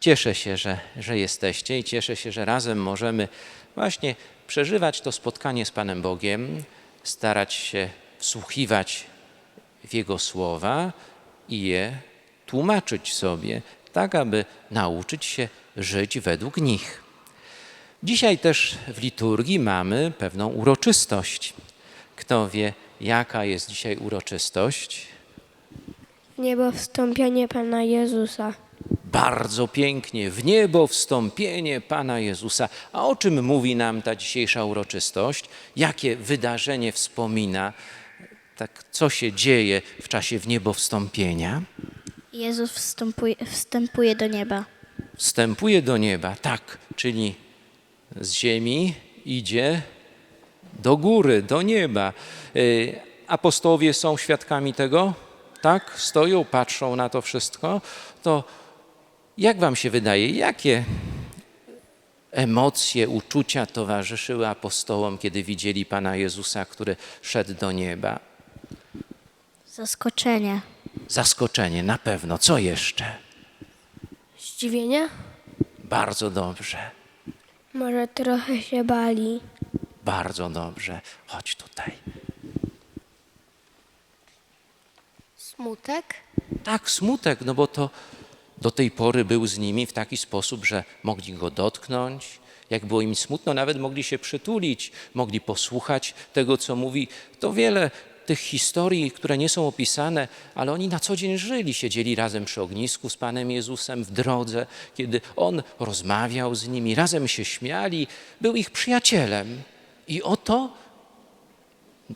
Cieszę się, że, że jesteście i cieszę się, że razem możemy właśnie przeżywać to spotkanie z Panem Bogiem, starać się wsłuchiwać w Jego słowa i je tłumaczyć sobie, tak aby nauczyć się żyć według nich. Dzisiaj też w liturgii mamy pewną uroczystość. Kto wie, jaka jest dzisiaj uroczystość? Niebo wstąpienie Pana Jezusa. Bardzo pięknie, w niebo wstąpienie Pana Jezusa. A o czym mówi nam ta dzisiejsza uroczystość? Jakie wydarzenie wspomina? Tak, co się dzieje w czasie w niebo wstąpienia? Jezus wstępuje, wstępuje do nieba. Wstępuje do nieba, tak, czyli z ziemi idzie do góry, do nieba. Y, Apostołowie są świadkami tego, tak? Stoją, patrzą na to wszystko. To jak wam się wydaje, jakie emocje, uczucia towarzyszyły apostołom, kiedy widzieli Pana Jezusa, który szedł do nieba? Zaskoczenie. Zaskoczenie, na pewno. Co jeszcze? Zdziwienie? Bardzo dobrze. Może trochę się bali. Bardzo dobrze. Chodź tutaj. Smutek? Tak, smutek, no bo to do tej pory był z nimi w taki sposób, że mogli go dotknąć. Jak było im smutno, nawet mogli się przytulić, mogli posłuchać tego, co mówi. To wiele tych historii, które nie są opisane, ale oni na co dzień żyli. Siedzieli razem przy ognisku z Panem Jezusem w drodze, kiedy On rozmawiał z nimi, razem się śmiali, był ich przyjacielem. I oto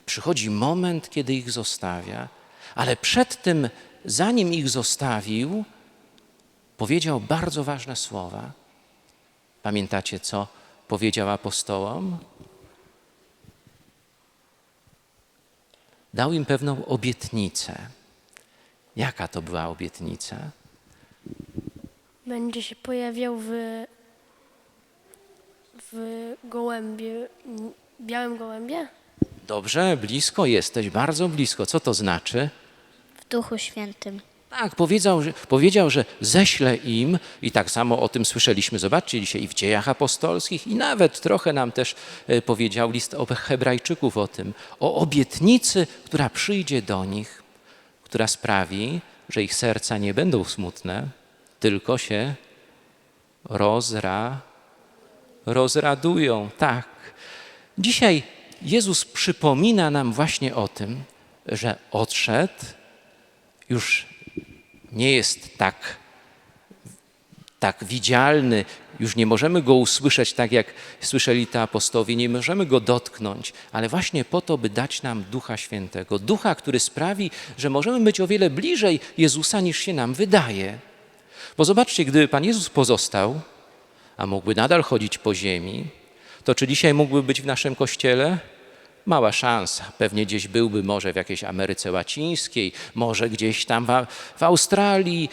przychodzi moment, kiedy ich zostawia, ale przed tym, zanim ich zostawił, powiedział bardzo ważne słowa. Pamiętacie, co powiedział apostołom? Dał im pewną obietnicę. Jaka to była obietnica? Będzie się pojawiał w, w gołębie, białym gołębie? Dobrze, blisko jesteś, bardzo blisko. Co to znaczy? W Duchu Świętym. Tak, powiedział, że, powiedział, że ześlę im, i tak samo o tym słyszeliśmy, zobaczcie dzisiaj i w dziejach apostolskich, i nawet trochę nam też e, powiedział list Hebrajczyków o tym, o obietnicy, która przyjdzie do nich, która sprawi, że ich serca nie będą smutne, tylko się rozra, rozradują. Tak. Dzisiaj Jezus przypomina nam właśnie o tym, że odszedł, już nie jest tak, tak widzialny, już nie możemy go usłyszeć tak, jak słyszeli te apostołowie, nie możemy go dotknąć, ale właśnie po to, by dać nam Ducha Świętego. Ducha, który sprawi, że możemy być o wiele bliżej Jezusa, niż się nam wydaje. Bo zobaczcie, gdyby Pan Jezus pozostał, a mógłby nadal chodzić po ziemi, to czy dzisiaj mógłby być w naszym kościele? Mała szansa. Pewnie gdzieś byłby może w jakiejś Ameryce Łacińskiej, może gdzieś tam w, Australii.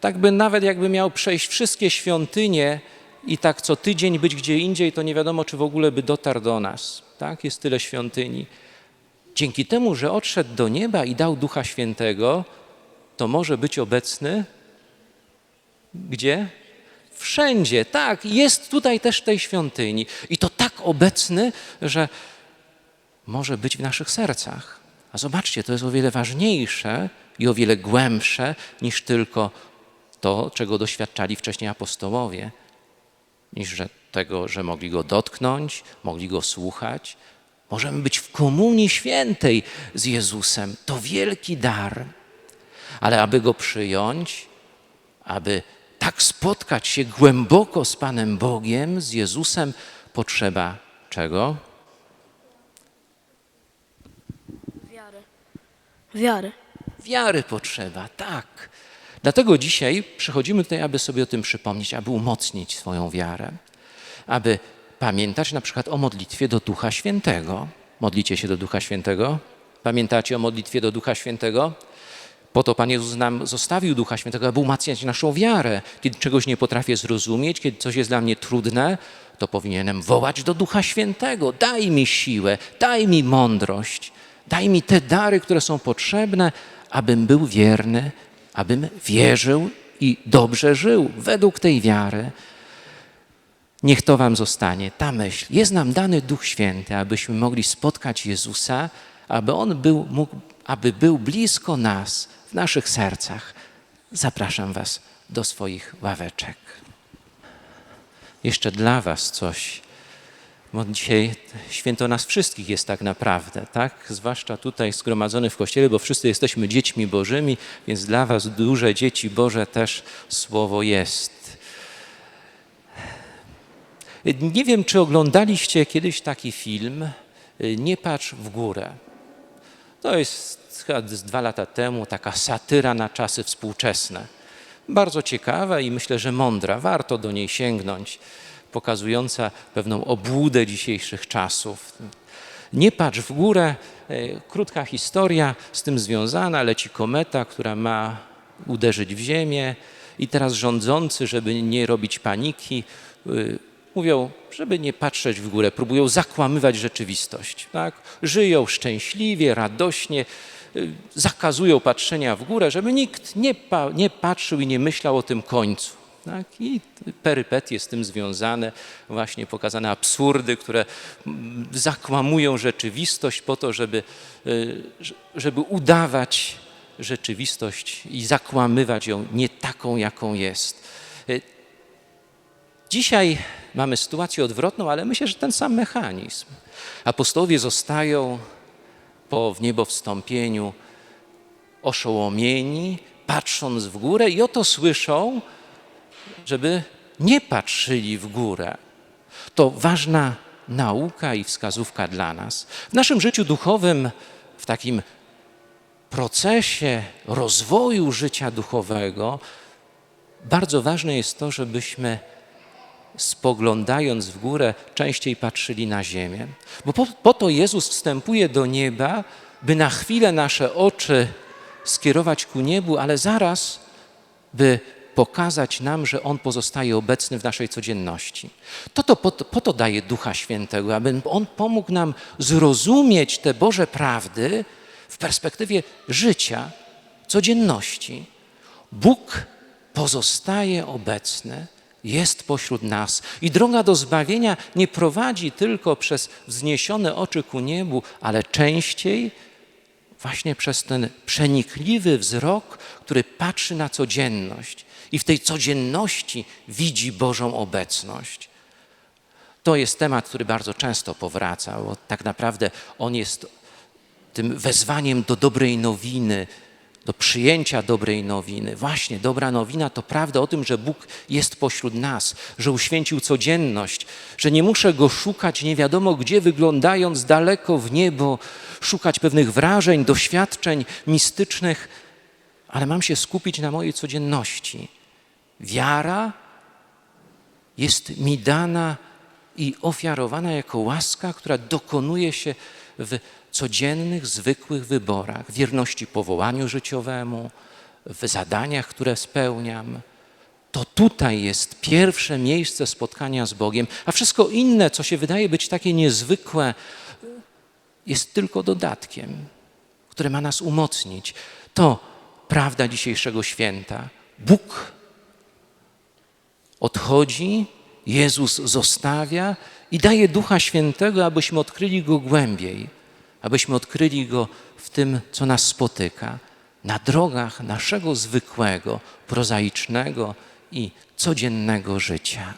Tak by nawet jakby miał przejść wszystkie świątynie i tak co tydzień być gdzie indziej, to nie wiadomo, czy w ogóle by dotarł do nas. Tak? Jest tyle świątyni. Dzięki temu, że odszedł do nieba i dał Ducha Świętego, to może być obecny gdzie? Wszędzie, tak. Jest tutaj też w tej świątyni. I to tak obecny, że może być w naszych sercach. A zobaczcie, to jest o wiele ważniejsze i o wiele głębsze niż tylko to, czego doświadczali wcześniej apostołowie, niż że tego, że mogli go dotknąć, mogli go słuchać. Możemy być w komunii świętej z Jezusem. To wielki dar. Ale aby go przyjąć, aby tak spotkać się głęboko z Panem Bogiem, z Jezusem, potrzeba czego? Wiary. Wiary. Wiary potrzeba, tak. Dlatego dzisiaj przychodzimy tutaj, aby sobie o tym przypomnieć, aby umocnić swoją wiarę, aby pamiętać na przykład o modlitwie do Ducha Świętego. Modlicie się do Ducha Świętego? Pamiętacie o modlitwie do Ducha Świętego? Po to Pan Jezus nam zostawił Ducha Świętego, aby umacniać naszą wiarę. Kiedy czegoś nie potrafię zrozumieć, kiedy coś jest dla mnie trudne, to powinienem wołać do Ducha Świętego. Daj mi siłę, daj mi mądrość, daj mi te dary, które są potrzebne, abym był wierny, abym wierzył i dobrze żył według tej wiary. Niech to Wam zostanie, ta myśl. Jest nam dany Duch Święty, abyśmy mogli spotkać Jezusa, aby On był, mógł, aby był blisko nas, w naszych sercach. Zapraszam Was do swoich ławeczek. Jeszcze dla Was coś, bo dzisiaj święto nas wszystkich jest tak naprawdę, tak? Zwłaszcza tutaj zgromadzonych w Kościele, bo wszyscy jesteśmy dziećmi Bożymi, więc dla Was duże dzieci Boże też Słowo jest. Nie wiem, czy oglądaliście kiedyś taki film Nie patrz w górę. To jest chyba z dwa lata temu taka satyra na czasy współczesne. Bardzo ciekawa i myślę, że mądra. Warto do niej sięgnąć, pokazująca pewną obłudę dzisiejszych czasów. Nie patrz w górę. e, Krótka historia z tym związana. Leci kometa, która ma uderzyć w ziemię i teraz rządzący, żeby nie robić paniki, y, mówią, żeby nie patrzeć w górę, próbują zakłamywać rzeczywistość. Tak? Żyją szczęśliwie, radośnie, y, zakazują patrzenia w górę, żeby nikt nie, pa, nie patrzył i nie myślał o tym końcu. Tak? I perypetie z tym związane, właśnie pokazane absurdy, które mm, zakłamują rzeczywistość po to, żeby, y, żeby udawać rzeczywistość i zakłamywać ją nie taką, jaką jest. Y, Dzisiaj mamy sytuację odwrotną, ale myślę, że ten sam mechanizm. Apostołowie zostają po wniebowstąpieniu oszołomieni, patrząc w górę i oto słyszą, żeby nie patrzyli w górę. To ważna nauka i wskazówka dla nas. W naszym życiu duchowym, w takim procesie rozwoju życia duchowego, bardzo ważne jest to, żebyśmy spoglądając w górę, częściej patrzyli na ziemię. Bo po, po, to Jezus wstępuje do nieba, by na chwilę nasze oczy skierować ku niebu, ale zaraz, by pokazać nam, że On pozostaje obecny w naszej codzienności. To, to po, po to daje Ducha Świętego, aby On pomógł nam zrozumieć te Boże prawdy w perspektywie życia, codzienności. Bóg pozostaje obecny jest pośród nas. I droga do zbawienia nie prowadzi tylko przez wzniesione oczy ku niebu, ale częściej właśnie przez ten przenikliwy wzrok, który patrzy na codzienność i w tej codzienności widzi Bożą obecność. To jest temat, który bardzo często powraca, bo tak naprawdę on jest tym wezwaniem do dobrej nowiny, do przyjęcia dobrej nowiny. Właśnie, dobra nowina to prawda o tym, że Bóg jest pośród nas, że uświęcił codzienność, że nie muszę Go szukać nie wiadomo gdzie, wyglądając daleko w niebo, szukać pewnych wrażeń, doświadczeń mistycznych, ale mam się skupić na mojej codzienności. Wiara jest mi dana i ofiarowana jako łaska, która dokonuje się w codziennych, zwykłych wyborach, wierności powołaniu życiowemu, w zadaniach, które spełniam. To tutaj jest pierwsze miejsce spotkania z Bogiem, a wszystko inne, co się wydaje być takie niezwykłe, jest tylko dodatkiem, które ma nas umocnić. To prawda dzisiejszego święta. Bóg odchodzi, Jezus zostawia i daje Ducha Świętego, abyśmy odkryli Go głębiej abyśmy odkryli Go w tym, co nas spotyka, na drogach naszego zwykłego, prozaicznego i codziennego życia.